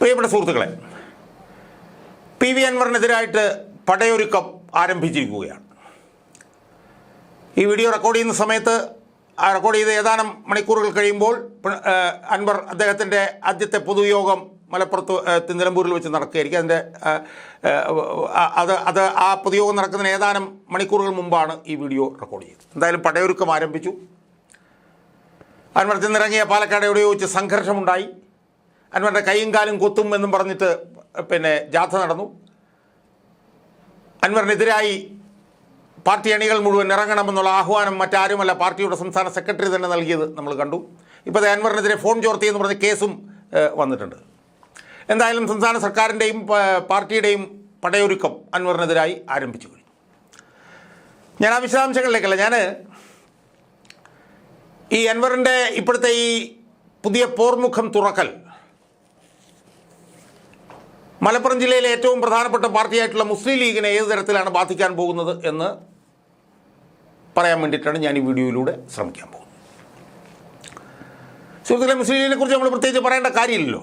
പ്രിയപ്പെട്ട സുഹൃത്തുക്കളെ P V അൻവറിനെതിരായിട്ട് പടയൊരുക്കം ആരംഭിച്ചിരിക്കുകയാണ്. ഈ വീഡിയോ റെക്കോർഡ് ചെയ്യുന്ന സമയത്ത് ആ റെക്കോർഡ് ചെയ്ത് ഏതാനും മണിക്കൂറുകൾ കഴിയുമ്പോൾ അൻവർ അദ്ദേഹത്തിന്റെ ആദ്യത്തെ പൊതുയോഗം മലപ്പുറത്ത് നിലമ്പൂരിൽ വെച്ച് നടക്കുകയായിരിക്കും. അതിന്റെ അത് അത് ആ പൊതുയോഗം നടക്കുന്നതിന് ഏതാനും മണിക്കൂറുകൾ മുമ്പാണ് ഈ വീഡിയോ റെക്കോർഡ് ചെയ്തത്. എന്തായാലും പടയൊരുക്കം ആരംഭിച്ചു. അൻവർ ചെന്നിറങ്ങിയ പാലക്കാട് എവിടെയോ വെച്ച് സംഘർഷമുണ്ടായി. അൻവറിന്റെ കൈയും കാലും കുത്തും എന്നും പറഞ്ഞിട്ട് പിന്നെ ജാഥ നടന്നു. അൻവറിനെതിരായി പാർട്ടി അണികൾ മുഴുവൻ ഇറങ്ങണമെന്നുള്ള ആഹ്വാനം മറ്റാരുമല്ല പാർട്ടിയുടെ സംസ്ഥാന സെക്രട്ടറി തന്നെ നൽകിയത് നമ്മൾ കണ്ടു. ഇപ്പോൾ അൻവറിനെതിരെ ഫോൺ ചോർത്തി എന്ന് പറഞ്ഞ കേസും വന്നിട്ടുണ്ട്. എന്തായാലും സംസ്ഥാന സർക്കാരിന്റെയും പാർട്ടിയുടെയും പടയൊരുക്കം അൻവറിനെതിരായി ആരംഭിച്ചു കഴിഞ്ഞു. ഞാൻ ആ വിശദാംശങ്ങളിലേക്കല്ല ഞാൻ ഈ അൻവറിന്റെ ഇപ്പോഴത്തെ ഈ പുതിയ പോർമുഖം തുറക്കൽ മലപ്പുറം ജില്ലയിലെ ഏറ്റവും പ്രധാനപ്പെട്ട പാർട്ടിയായിട്ടുള്ള മുസ്ലിം ലീഗിനെ ഏത് തരത്തിലാണ് ബാധിക്കാൻ പോകുന്നത് എന്ന് പറയാൻ വേണ്ടിയിട്ടാണ് ഞാൻ ഈ വീഡിയോയിലൂടെ ശ്രമിക്കാൻ പോകുന്നത്. സുഹൃത്തുക്കളെ മുസ്ലിം ലീഗിനെ കുറിച്ച് നമ്മൾ പ്രത്യേകിച്ച് പറയേണ്ട കാര്യമില്ലല്ലോ.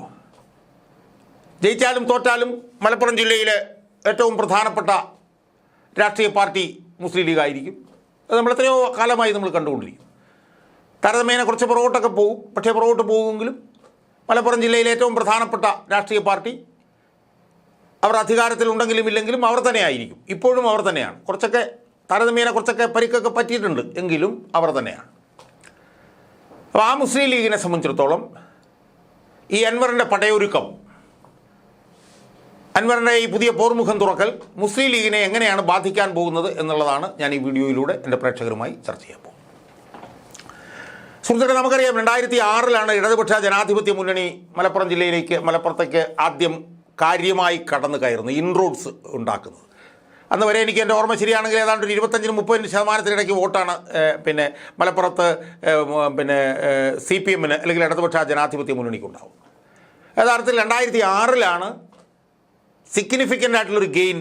ജയിച്ചാലും തോറ്റാലും മലപ്പുറം ജില്ലയിലെ ഏറ്റവും പ്രധാനപ്പെട്ട രാഷ്ട്രീയ പാർട്ടി മുസ്ലിം ലീഗ് ആയിരിക്കും. അത് നമ്മൾ എത്രയോ കാലമായി നമ്മൾ കണ്ടുകൊണ്ടിരിക്കും. താരതമ്യേന കുറച്ച് പുറകോട്ടൊക്കെ പോകും. പക്ഷേ പുറകോട്ട് പോകുമെങ്കിലും മലപ്പുറം ജില്ലയിലെ ഏറ്റവും പ്രധാനപ്പെട്ട രാഷ്ട്രീയ പാർട്ടി അവർ അധികാരത്തിലുണ്ടെങ്കിലും ഇല്ലെങ്കിലും അവർ തന്നെ ആയിരിക്കും ഇപ്പോഴും അവർ തന്നെയാണ്. കുറച്ചൊക്കെ താരതമ്യേന കുറച്ചൊക്കെ പരിക്കൊക്കെ പറ്റിയിട്ടുണ്ട്. എങ്കിലും അവർ തന്നെയാണ്. അപ്പോൾ ആ മുസ്ലിം ലീഗിനെ സംബന്ധിച്ചിടത്തോളം ഈ അൻവറിന്റെ പടയൊരുക്കം അൻവറിന്റെ ഈ പുതിയ പോർമുഖം തുറക്കൽ മുസ്ലിം ലീഗിനെ എങ്ങനെയാണ് ബാധിക്കാൻ പോകുന്നത് എന്നുള്ളതാണ് ഞാൻ ഈ വീഡിയോയിലൂടെ എന്റെ പ്രേക്ഷകരുമായി ചർച്ച ചെയ്യാൻ പോകുന്നത്. സുഹൃത്തുക്കളെ നമുക്കറിയാം രണ്ടായിരത്തി ആറിലാണ് ഇടതുപക്ഷ ജനാധിപത്യ മുന്നണി മലപ്പുറം ജില്ലയിലേക്ക് മലപ്പുറത്തേക്ക് ആദ്യം കാര്യമായി കടന്നു കയറുന്നു ഇൻറൂട്ട്സ് ഉണ്ടാക്കുന്നത് അന്ന് വരെ എനിക്ക് എന്റെ ഓർമ്മ ശരിയാണെങ്കിൽ ഏതാണ്ട് ഒരു ഇരുപത്തഞ്ചിന് മുപ്പതിന് ശതമാനത്തിനിടയ്ക്ക് വോട്ടാണ് പിന്നെ മലപ്പുറത്ത് പിന്നെ സി പി എമ്മിന് അല്ലെങ്കിൽ ഇടതുപക്ഷ ജനാധിപത്യ മുന്നണിക്ക് ഉണ്ടാവും യഥാർത്ഥത്തിൽ രണ്ടായിരത്തി ആറിലാണ് സിഗ്നിഫിക്കന്റ് ആയിട്ടുള്ളൊരു ഗെയിൻ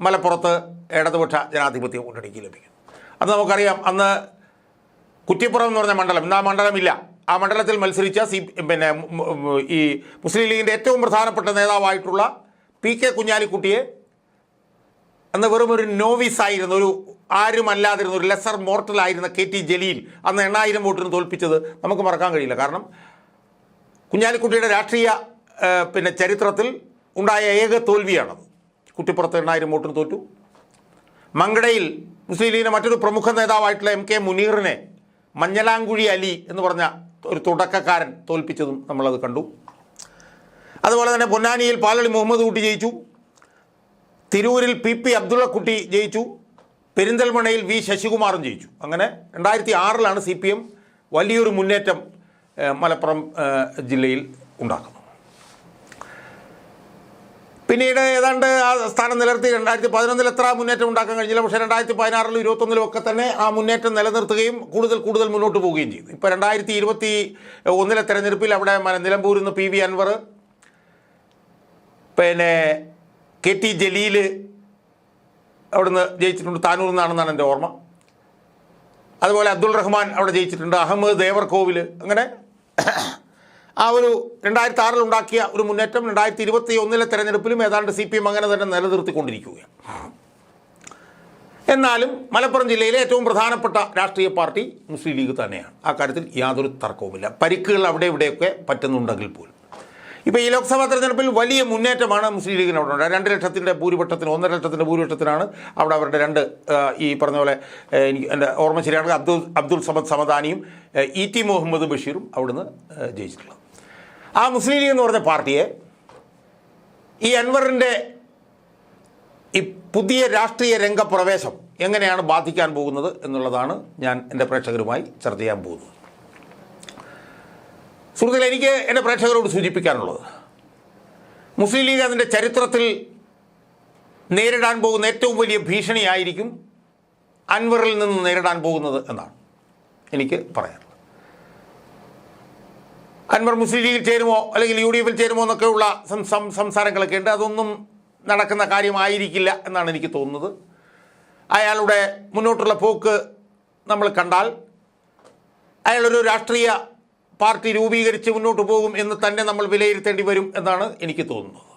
മലപ്പുറത്ത് ഇടതുപക്ഷ ജനാധിപത്യ മുന്നണിക്ക് ലഭിക്കും അന്ന് നമുക്കറിയാം അന്ന് കുറ്റിപ്പുറം എന്ന് പറഞ്ഞ മണ്ഡലം ആ മണ്ഡലമില്ല. ആ മണ്ഡലത്തിൽ മത്സരിച്ച സി പിന്നെ ഈ മുസ്ലിം ലീഗിന്റെ ഏറ്റവും പ്രധാനപ്പെട്ട നേതാവായിട്ടുള്ള പി കെ കുഞ്ഞാലിക്കുട്ടിയെ അന്ന് വെറും ഒരു നോവിസ് ആയിരുന്ന ഒരു ആരുമല്ലാതിരുന്ന ഒരു ലെസർ മോർട്ടൽ ആയിരുന്ന കെ ടി ജലീൽ അന്ന് എണ്ണായിരം വോട്ടിന് തോൽപ്പിച്ചത് നമുക്ക് മറക്കാൻ കഴിയില്ല. കാരണം കുഞ്ഞാലിക്കുട്ടിയുടെ രാഷ്ട്രീയ പിന്നെ ചരിത്രത്തിൽ ഉണ്ടായ ഏക തോൽവിയാണത്. കുട്ടിപ്പുറത്ത് എണ്ണായിരം വോട്ടിന് തോറ്റു. മങ്കടയിൽ മുസ്ലിം ലീഗിന്റെ മറ്റൊരു പ്രമുഖ നേതാവായിട്ടുള്ള എം കെ മുനീറിനെ മഞ്ഞലാങ്കുഴി അലി എന്ന് പറഞ്ഞ ഒരു തുടക്കക്കാരൻ തോൽപ്പിച്ചതും നമ്മളത് കണ്ടു. അതുപോലെ തന്നെ പൊന്നാനിയിൽ പാലളി മുഹമ്മദ് കുട്ടി ജയിച്ചു. തിരൂരിൽ പി പി അബ്ദുള്ളക്കുട്ടി ജയിച്ചു. പെരിന്തൽമണയിൽ വി ശശികുമാറും ജയിച്ചു. അങ്ങനെ രണ്ടായിരത്തി ആറിലാണ് സി പി എം വലിയൊരു മുന്നേറ്റം മലപ്പുറം ജില്ലയിൽ ഉണ്ടാക്കുന്നത്. പിന്നീട് ഏതാണ്ട് ആ സ്ഥാനം നിലനിർത്തി രണ്ടായിരത്തി പതിനൊന്നിൽ എത്ര മുന്നേറ്റം ഉണ്ടാക്കാൻ കഴിഞ്ഞില്ല? പക്ഷേ രണ്ടായിരത്തി പതിനാറിലും ഇരുപത്തൊന്നിലും ഒക്കെ തന്നെ ആ മുന്നേറ്റം നിലനിർത്തുകയും കൂടുതൽ കൂടുതൽ മുന്നോട്ട് പോവുകയും ചെയ്തു. ഇപ്പോൾ രണ്ടായിരത്തി ഇരുപത്തി ഒന്നിലെ തെരഞ്ഞെടുപ്പിൽ അവിടെ നിലമ്പൂരിൽ നിന്ന് പി വി അൻവർ പിന്നെ കെ ടി ജലീൽ അവിടുന്ന് ജയിച്ചിട്ടുണ്ട്. താനൂർ നിന്നാണെന്നാണ് എന്റെ ഓർമ്മ. അതുപോലെ അബ്ദുൾ റഹ്മാൻ അവിടെ ജയിച്ചിട്ടുണ്ട്. അഹമ്മദ് ദേവർകോവിൽ അങ്ങനെ ആ ഒരു രണ്ടായിരത്തി ആറിൽ ഉണ്ടാക്കിയ ഒരു മുന്നേറ്റം രണ്ടായിരത്തി ഇരുപത്തി ഒന്നിലെ തെരഞ്ഞെടുപ്പിലും ഏതാണ്ട് സി പി എം അങ്ങനെ തന്നെ നിലനിർത്തിക്കൊണ്ടിരിക്കുകയാണ്. എന്നാലും മലപ്പുറം ജില്ലയിലെ ഏറ്റവും പ്രധാനപ്പെട്ട രാഷ്ട്രീയ പാർട്ടി മുസ്ലിം ലീഗ് തന്നെയാണ്. ആ കാര്യത്തിൽ യാതൊരു തർക്കവുമില്ല. പരിക്കുകൾ അവിടെ ഇവിടെയൊക്കെ പറ്റുന്നുണ്ടെങ്കിൽ പോലും. ഇപ്പോൾ ഈ ലോക്സഭാ തെരഞ്ഞെടുപ്പിൽ വലിയ മുന്നേറ്റമാണ് മുസ്ലിം ലീഗിന് അവിടെ ഉണ്ടായത്. രണ്ട് ലക്ഷത്തിന്റെ ഭൂരിപക്ഷത്തിന് ഒന്നര ലക്ഷത്തിന്റെ ഭൂരിപക്ഷത്തിനാണ് അവിടെ അവരുടെ രണ്ട് ഈ പറഞ്ഞ പോലെ എനിക്ക് എന്റെ ഓർമ്മ ശരിയാണെങ്കിൽ അബ്ദുൾ അബ്ദുൾ സമദ് സമദാനിയും ഇ ടി മുഹമ്മദ് ബഷീറും അവിടുന്ന് ജയിച്ചിട്ടുള്ളത്. ആ മുസ്ലിം ലീഗ് എന്ന് പറഞ്ഞ പാർട്ടിയെ ഈ അൻവറിന്റെ ഈ പുതിയ രാഷ്ട്രീയ രംഗപ്രവേശം എങ്ങനെയാണ് ബാധിക്കാൻ പോകുന്നത് എന്നുള്ളതാണ് ഞാൻ എന്റെ പ്രേക്ഷകരുമായി ചർച്ച ചെയ്യാൻ പോകുന്നത്. സുഹൃത്തുക്കളെ എനിക്ക് എന്റെ പ്രേക്ഷകരോട് സൂചിപ്പിക്കാനുള്ളത്. മുസ്ലിം ലീഗ് അതിന്റെ ചരിത്രത്തിൽ നേരിടാൻ പോകുന്ന ഏറ്റവും വലിയ ഭീഷണിയായിരിക്കും അൻവറിൽ നിന്ന് നേരിടാൻ പോകുന്നത് എന്നാണ് എനിക്ക് പറയാനുള്ളത്. അൻവർ മുസ്ലിം ലീഗിൽ ചേരുമോ അല്ലെങ്കിൽ യു ഡി എഫിൽ ചേരുമോ എന്നൊക്കെയുള്ള സംസാരങ്ങളൊക്കെ ഉണ്ട്. അതൊന്നും നടക്കുന്ന കാര്യമായിരിക്കില്ല എന്നാണ് എനിക്ക് തോന്നുന്നത്. അയാളുടെ മുന്നോട്ടുള്ള പോക്ക് നമ്മൾ കണ്ടാൽ അയാളൊരു രാഷ്ട്രീയ പാർട്ടി രൂപീകരിച്ച് മുന്നോട്ട് പോകും എന്ന് തന്നെ നമ്മൾ വിലയിരുത്തേണ്ടി വരും എന്നാണ് എനിക്ക് തോന്നുന്നത്.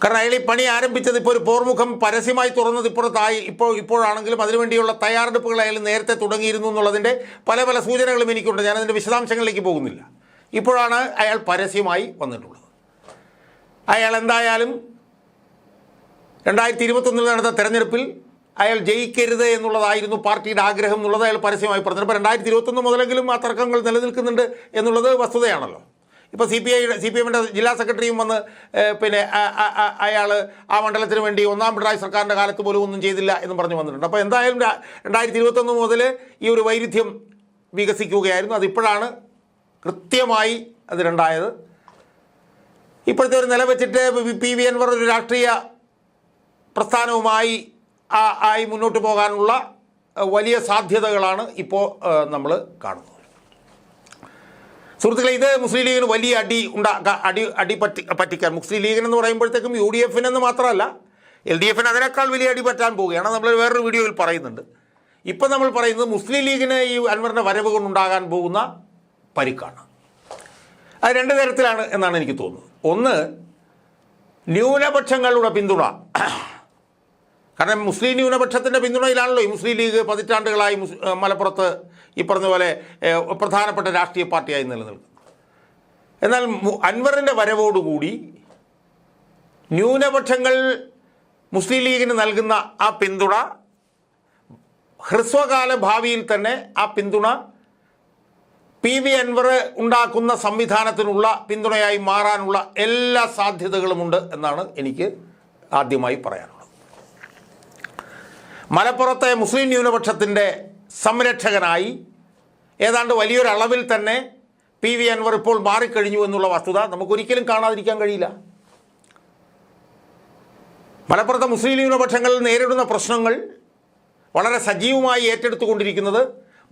കാരണം അയാൾ ഈ പണി ആരംഭിച്ചത് ഇപ്പോൾ ഒരു പോർമുഖം പരസ്യമായി തുറന്നത് ഇപ്പുറത്തായി ഇപ്പോൾ ഇപ്പോഴാണെങ്കിലും അതിനുവേണ്ടിയുള്ള തയ്യാറെടുപ്പുകൾ അയാൾ നേരത്തെ തുടങ്ങിയിരുന്നു എന്നുള്ളതിന്റെ പല പല സൂചനകളും എനിക്കുണ്ട്. ഞാനതിന്റെ വിശദാംശങ്ങളിലേക്ക് പോകുന്നില്ല. ഇപ്പോഴാണ് അയാൾ പരസ്യമായി വന്നിട്ടുള്ളത്. അയാൾ എന്തായാലും രണ്ടായിരത്തി ഇരുപത്തൊന്നിൽ നടന്ന തെരഞ്ഞെടുപ്പിൽ അയാൾ ജയിക്കരുത് എന്നുള്ളതായിരുന്നു പാർട്ടിയുടെ ആഗ്രഹം എന്നുള്ളത് അയാൾ പരസ്യമായി പറഞ്ഞത് അപ്പോൾ രണ്ടായിരത്തി ഇരുപത്തൊന്ന് മുതലെങ്കിലും ആ തർക്കങ്ങൾ നിലനിൽക്കുന്നുണ്ട് എന്നുള്ളത് വസ്തുതയാണല്ലോ. ഇപ്പോൾ സി പി ഐയുടെ സി പി എമ്മിന്റെ ജില്ലാ സെക്രട്ടറിയും വന്ന് പിന്നെ അയാൾ ആ മണ്ഡലത്തിന് വേണ്ടി ഒന്നാം പിണറായി സർക്കാരിന്റെ കാലത്ത് പോലും ഒന്നും ചെയ്തില്ല എന്ന് പറഞ്ഞു വന്നിട്ടുണ്ട്. അപ്പോൾ എന്തായാലും രണ്ടായിരത്തി ഇരുപത്തൊന്ന് മുതൽ ഈ ഒരു വൈരുദ്ധ്യം വികസിക്കുകയായിരുന്നു. അതിപ്പോഴാണ് കൃത്യമായി അത് രണ്ടായത്. ഇപ്പോഴത്തെ ഒരു നില വെച്ചിട്ട് പി വി അൻവർ ഒരു രാഷ്ട്രീയ പ്രസ്ഥാനവുമായി ആയി മുന്നോട്ട് പോകാനുള്ള വലിയ സാധ്യതകളാണ് ഇപ്പോൾ നമ്മൾ കാണുന്നത്. സുഹൃത്തുക്കളെ ഇത് മുസ്ലിം ലീഗിന് വലിയ അടി ഉണ്ടാക്കാൻ അടി അടി പറ്റി പറ്റിക്കാൻ. മുസ്ലിം ലീഗിനെന്ന് പറയുമ്പോഴത്തേക്കും യു ഡി എഫിനെന്ന് മാത്രമല്ല എൽ ഡി എഫിന് അതിനേക്കാൾ വലിയ അടി പറ്റാൻ പോവുകയാണ്. നമ്മൾ വേറൊരു വീഡിയോയിൽ പറയുന്നുണ്ട്. ഇപ്പം നമ്മൾ പറയുന്നത് മുസ്ലിം ലീഗിന് ഈ അൻവറിന്റെ വരവ് കൊണ്ടുണ്ടാകാൻ പോകുന്ന പരിക്കാണ്. അത് രണ്ട് തരത്തിലാണ് എന്നാണ് എനിക്ക് തോന്നുന്നത്. ഒന്ന് ന്യൂനപക്ഷങ്ങളുടെ പിന്തുണ. കാരണം മുസ്ലിം ന്യൂനപക്ഷത്തിന്റെ പിന്തുണയിലാണല്ലോ ഈ മുസ്ലിം ലീഗ് പതിറ്റാണ്ടുകളായി മലപ്പുറത്ത് ഈ പറഞ്ഞ പോലെ പ്രധാനപ്പെട്ട രാഷ്ട്രീയ പാർട്ടിയായി നിലനിൽക്കുന്നത് എന്നാൽ അൻവറിന്റെ വരവോടുകൂടി ന്യൂനപക്ഷങ്ങൾ മുസ്ലിം ലീഗിന് നൽകുന്ന ആ പിന്തുണ ഹ്രസ്വകാല ഭാവിയിൽ തന്നെ ആ പിന്തുണ പി വി അൻവർ ഉണ്ടാക്കുന്ന സംവിധാനത്തിനുള്ള പിന്തുണയായി മാറാനുള്ള എല്ലാ സാധ്യതകളുമുണ്ട് എന്നാണ് എനിക്ക് ആദ്യമായി പറയാനുള്ളത്. മലപ്പുറത്തെ മുസ്ലിം ന്യൂനപക്ഷത്തിന്റെ സംരക്ഷകനായി ഏതാണ്ട് വലിയൊരളവിൽ തന്നെ പി വി അൻവർ ഇപ്പോൾ മാറിക്കഴിഞ്ഞു എന്നുള്ള വസ്തുത നമുക്കൊരിക്കലും കാണാതിരിക്കാൻ കഴിയില്ല. മലപ്പുറത്തെ മുസ്ലിം ന്യൂനപക്ഷങ്ങൾ നേരിടുന്ന പ്രശ്നങ്ങൾ വളരെ സജീവമായി ഏറ്റെടുത്തുകൊണ്ടിരിക്കുന്നത്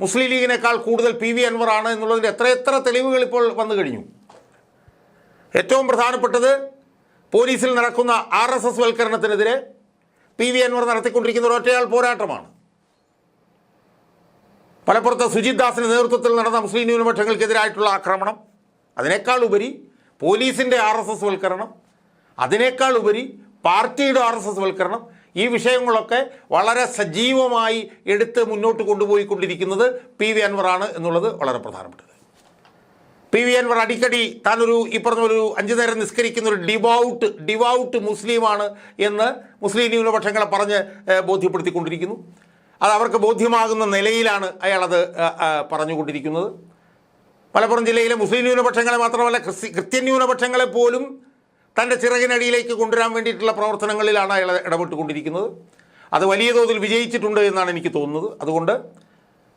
മുസ്ലിം ലീഗിനേക്കാൾ കൂടുതൽ പി വി അൻവറാണ് എന്നുള്ളതിന്റെ എത്രയെത്ര തെളിവുകൾ ഇപ്പോൾ വന്നു കഴിഞ്ഞു. ഏറ്റവും പ്രധാനപ്പെട്ടത് പോലീസിൽ നടക്കുന്ന ആർ എസ് എസ് വൽക്കരണത്തിനെതിരെ പി വി അൻവർ നടത്തിക്കൊണ്ടിരിക്കുന്ന ഒരു ഒറ്റയാൾ പോരാട്ടമാണ്. മലപ്പുറത്ത് സുജിത് ദാസിന്റെ നേതൃത്വത്തിൽ നടന്ന മുസ്ലിം ന്യൂനപക്ഷങ്ങൾക്കെതിരായിട്ടുള്ള ആക്രമണം അതിനേക്കാൾ ഉപരി പോലീസിന്റെ ആർ എസ് എസ് വൽക്കരണം അതിനേക്കാൾ ഉപരി പാർട്ടിയുടെ ആർ എസ് എസ് വൽക്കരണം ഈ വിഷയങ്ങളൊക്കെ വളരെ സജീവമായി എടുത്ത് മുന്നോട്ട് കൊണ്ടുപോയിക്കൊണ്ടിരിക്കുന്നത് പി വി അൻവറാണ് എന്നുള്ളത് വളരെ പ്രധാനപ്പെട്ടത് പി വി അൻവർ അടിക്കടി താനൊരു ഈ ഒരു അഞ്ചു നേരം നിസ്കരിക്കുന്ന ഒരു ഡിവൗട്ട് ഡിവൗട്ട് മുസ്ലിമാണ് എന്ന് മുസ്ലിം ന്യൂനപക്ഷങ്ങളെ പറഞ്ഞ് ബോധ്യപ്പെടുത്തിക്കൊണ്ടിരിക്കുന്നു. അത് അവർക്ക് ബോധ്യമാകുന്ന നിലയിലാണ് അയാളത് പറഞ്ഞുകൊണ്ടിരിക്കുന്നത്. മലപ്പുറം ജില്ലയിലെ മുസ്ലിം ന്യൂനപക്ഷങ്ങളെ മാത്രമല്ല ക്രിസ്തി ക്രിസ്ത്യൻ ന്യൂനപക്ഷങ്ങളെ പോലും തന്റെ ചിറകിനടിയിലേക്ക് കൊണ്ടുവരാൻ വേണ്ടിയിട്ടുള്ള പ്രവർത്തനങ്ങളിലാണ് അയാൾ ഇടപെട്ടുകൊണ്ടിരിക്കുന്നത്. അത് വലിയ തോതിൽ വിജയിച്ചിട്ടുണ്ട് എന്നാണ് എനിക്ക് തോന്നുന്നത്. അതുകൊണ്ട്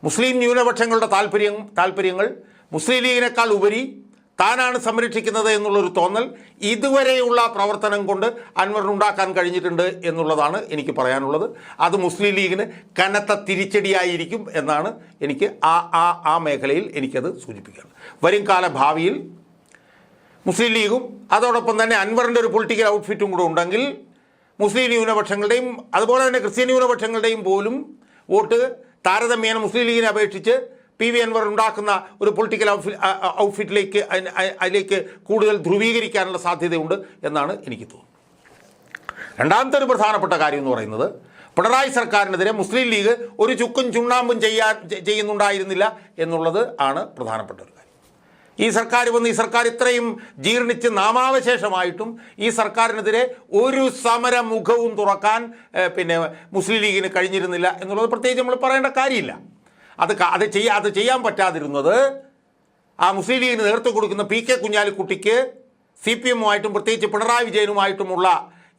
മുസ്ലിം ന്യൂനപക്ഷങ്ങളുടെ താല്പര്യം താല്പര്യങ്ങൾ മുസ്ലിം ലീഗിനേക്കാൾ ഉപരി താനാണ് സംരക്ഷിക്കുന്നത് എന്നുള്ളൊരു തോന്നൽ ഇതുവരെയുള്ള പ്രവർത്തനം കൊണ്ട് അൻവറിനുണ്ടാക്കാൻ കഴിഞ്ഞിട്ടുണ്ട് എന്നുള്ളതാണ് എനിക്ക് പറയാനുള്ളത്. അത് മുസ്ലിം ലീഗിന് കനത്ത തിരിച്ചടിയായിരിക്കും എന്നാണ് എനിക്ക് ആ ആ ആ മേഖലയിൽ എനിക്കത് സൂചിപ്പിക്കുകയാണ് വരും കാല ഭാവിയിൽ മുസ്ലിം ലീഗും അതോടൊപ്പം തന്നെ അൻവറിന്റെ ഒരു പൊളിറ്റിക്കൽ ഔട്ട്ഫിറ്റും കൂടെ ഉണ്ടെങ്കിൽ മുസ്ലിം ന്യൂനപക്ഷങ്ങളുടെയും അതുപോലെ തന്നെ ക്രിസ്ത്യൻ ന്യൂനപക്ഷങ്ങളുടെയും പോലും വോട്ട് താരതമ്യേന മുസ്ലിം ലീഗിനെ അപേക്ഷിച്ച് പി വി അൻവർ ഉണ്ടാക്കുന്ന ഒരു പൊളിറ്റിക്കൽ ഔട്ട്ഫിറ്റ് ഔട്ട്ഫിറ്റിലേക്ക് അതിലേക്ക് കൂടുതൽ ധ്രുവീകരിക്കാനുള്ള സാധ്യതയുണ്ട് എന്നാണ് എനിക്ക് തോന്നുന്നത്. രണ്ടാമത്തെ ഒരു പ്രധാനപ്പെട്ട കാര്യം എന്ന് പറയുന്നത് പിണറായി സർക്കാരിനെതിരെ മുസ്ലിം ലീഗ് ഒരു ചുക്കും ചുണ്ണാമ്പും ചെയ്യാൻ ചെയ്യുന്നുണ്ടായിരുന്നില്ല എന്നുള്ളത് ആണ് പ്രധാനപ്പെട്ട ഒരു കാര്യം. ഈ സർക്കാർ വന്ന് ഈ സർക്കാർ ഇത്രയും ജീർണിച്ച് നാമാവശേഷമായിട്ടും ഈ സർക്കാരിനെതിരെ ഒരു സമരമുഖവും തുറക്കാൻ പിന്നെ മുസ്ലിം ലീഗിന് കഴിഞ്ഞിരുന്നില്ല എന്നുള്ളത് പ്രത്യേകിച്ച് നമ്മൾ പറയേണ്ട കാര്യമില്ല. അത് അത് ചെയ്യാ അത് ചെയ്യാൻ പറ്റാതിരുന്നത് ആ മുസ്ലിം ലീഗിന് നേതൃത്വം കൊടുക്കുന്ന പി കെ കുഞ്ഞാലിക്കുട്ടിക്ക് സി പി എമ്മുമായിട്ടും പ്രത്യേകിച്ച് പിണറായി വിജയനുമായിട്ടുമുള്ള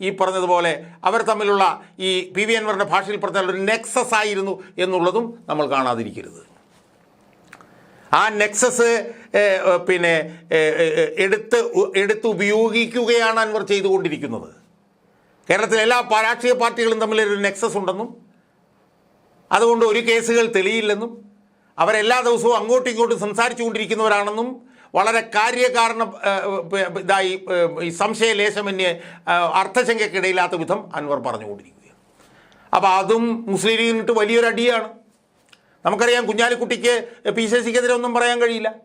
ഈ പറഞ്ഞതുപോലെ അവർ തമ്മിലുള്ള ഈ പി വി അൻവറിന്റെ ഭാഷയിൽ പറഞ്ഞാൽ ഒരു നെക്സസ് ആയിരുന്നു എന്നുള്ളതും നമ്മൾ കാണാതിരിക്കരുത്. ആ നെക്സസ് പിന്നെ എടുത്ത് എടുത്ത് ഉപയോഗിക്കുകയാണ് അൻവർ ചെയ്തുകൊണ്ടിരിക്കുന്നത്. കേരളത്തിലെ എല്ലാ രാഷ്ട്രീയ പാർട്ടികളും തമ്മിൽ ഒരു നെക്സസ് ഉണ്ടെന്നും അതുകൊണ്ട് ഒരു കേസുകൾ തെളിയില്ലെന്നും അവരെല്ലാ ദിവസവും അങ്ങോട്ടും ഇങ്ങോട്ടും സംസാരിച്ചു കൊണ്ടിരിക്കുന്നവരാണെന്നും വളരെ കാര്യകാരണ ഇതായി ഈ സംശയലേശമന്യേ അർത്ഥശങ്കയ്ക്കിടയില്ലാത്ത വിധം അൻവർ പറഞ്ഞുകൊണ്ടിരിക്കുകയാണ്. അപ്പോൾ അതും മുസ്ലിം ലീഗിനിട്ട് വലിയൊരു അടിയാണ്. നമുക്കറിയാം കുഞ്ഞാലിക്കുട്ടിക്ക് പി സി സിക്കെതിരെ ഒന്നും പറയാൻ കഴിയില്ല.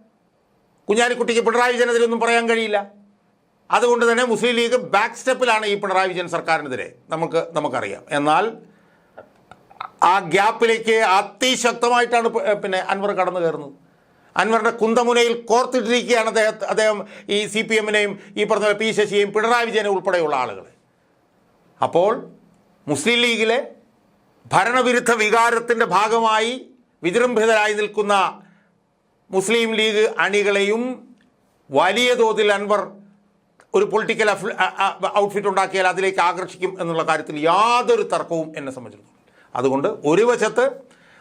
കുഞ്ഞാലിക്കുട്ടിക്ക് പിണറായി വിജയനെതിരെ ഒന്നും പറയാൻ കഴിയില്ല. അതുകൊണ്ട് തന്നെ മുസ്ലിം ലീഗ് ബാക്ക് സ്റ്റെപ്പിലാണ് ഈ പിണറായി വിജയൻ സർക്കാരിനെതിരെ നമുക്ക് നമുക്കറിയാം. എന്നാൽ ആ ഗ്യാപ്പിലേക്ക് അതിശക്തമായിട്ടാണ് പിന്നെ അൻവർ കടന്നു കയറുന്നത്. അൻവറിന്റെ കുന്തമുനയിൽ കോർത്തിട്ടിരിക്കുകയാണ് അദ്ദേഹം അദ്ദേഹം ഈ സി പി എമ്മിനെയും ഈ പറഞ്ഞ പി ശശിയെയും പിണറായി വിജയനെ ഉൾപ്പെടെയുള്ള ആളുകൾ അപ്പോൾ മുസ്ലിം ലീഗിലെ ഭരണവിരുദ്ധ വികാരത്തിന്റെ ഭാഗമായി വിജൃംഭിതരായി നിൽക്കുന്ന മുസ്ലിം ലീഗ് അണികളെയും വലിയ തോതിൽ അൻവർ ഒരു പൊളിറ്റിക്കൽ ഔട്ട്ഫിറ്റ് ഉണ്ടാക്കിയാൽ അതിലേക്ക് ആകർഷിക്കും എന്നുള്ള കാര്യത്തിൽ യാതൊരു തർക്കവും എന്നെ സംബന്ധിച്ചിടത്തോളം അതുകൊണ്ട് ഒരു വശത്ത്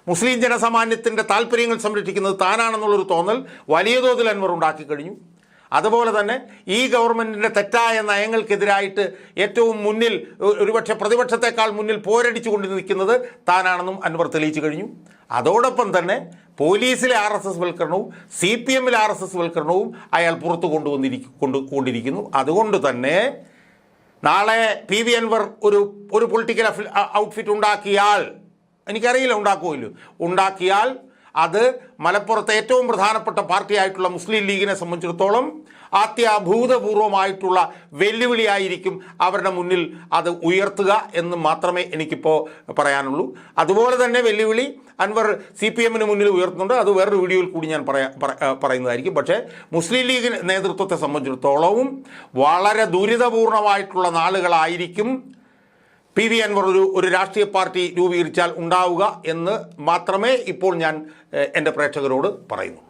മുസ്ലിം ജനസാമാന്യത്തിന്റെ താല്പര്യങ്ങൾ സംരക്ഷിക്കുന്നത് താനാണെന്നുള്ളൊരു തോന്നൽ വലിയ തോതിൽ അൻവർ ഉണ്ടാക്കി കഴിഞ്ഞു. അതുപോലെ തന്നെ ഈ ഗവൺമെന്റിന്റെ തെറ്റായ നയങ്ങൾക്കെതിരായിട്ട് ഏറ്റവും മുന്നിൽ ഒരുപക്ഷെ പ്രതിപക്ഷത്തെക്കാൾ മുന്നിൽ പോരടിച്ചു കൊണ്ട് നിൽക്കുന്നത് താനാണെന്നും അൻവർ തെളിയിച്ചു കഴിഞ്ഞു. അതോടൊപ്പം തന്നെ പോലീസിലെ ആർ എസ് എസ് വൽക്കരണവും സി പി എമ്മിലെ ആർ എസ് എസ് വൽക്കരണവും അയാൾ പുറത്തു കൊണ്ടുവന്നിരിക്കും കൊണ്ട് കൊണ്ടിരിക്കുന്നു. അതുകൊണ്ട് തന്നെ നാളെ പി വി അൻവർ ഒരു ഒരു പൊളിറ്റിക്കൽ ഔട്ട്ഫിറ്റ് ഉണ്ടാക്കിയാൽ എനിക്കറിയില്ല ഉണ്ടാക്കുമല്ലോ ഉണ്ടാക്കിയാൽ അത് മലപ്പുറത്തെ ഏറ്റവും പ്രധാനപ്പെട്ട പാർട്ടിയായിട്ടുള്ള മുസ്ലിം ലീഗിനെ സംബന്ധിച്ചിടത്തോളം അത്യഭൂതപൂർവമായിട്ടുള്ള വെല്ലുവിളിയായിരിക്കും അവരുടെ മുന്നിൽ അത് ഉയർത്തുക എന്ന് മാത്രമേ എനിക്കിപ്പോൾ പറയാനുള്ളൂ. അതുപോലെ തന്നെ വെല്ലുവിളി അൻവർ സി പി എമ്മിന് മുന്നിൽ ഉയർത്തുന്നുണ്ട്. അത് വേറൊരു വീഡിയോയിൽ കൂടി ഞാൻ പറയാ പറ- പറയുന്നതായിരിക്കും. പക്ഷേ മുസ്ലിം ലീഗ് നേതൃത്വത്തെ സംബന്ധിച്ചിടത്തോളവും വളരെ ദുരിതപൂർണമായിട്ടുള്ള നാളുകളായിരിക്കും പി വി അൻവർ ഒരു ഒരു രാഷ്ട്രീയ പാർട്ടി രൂപീകരിച്ചാൽ ഉണ്ടാവുക എന്ന് മാത്രമേ ഇപ്പോൾ ഞാൻ എന്റെ പ്രേക്ഷകരോട് പറയുന്നു.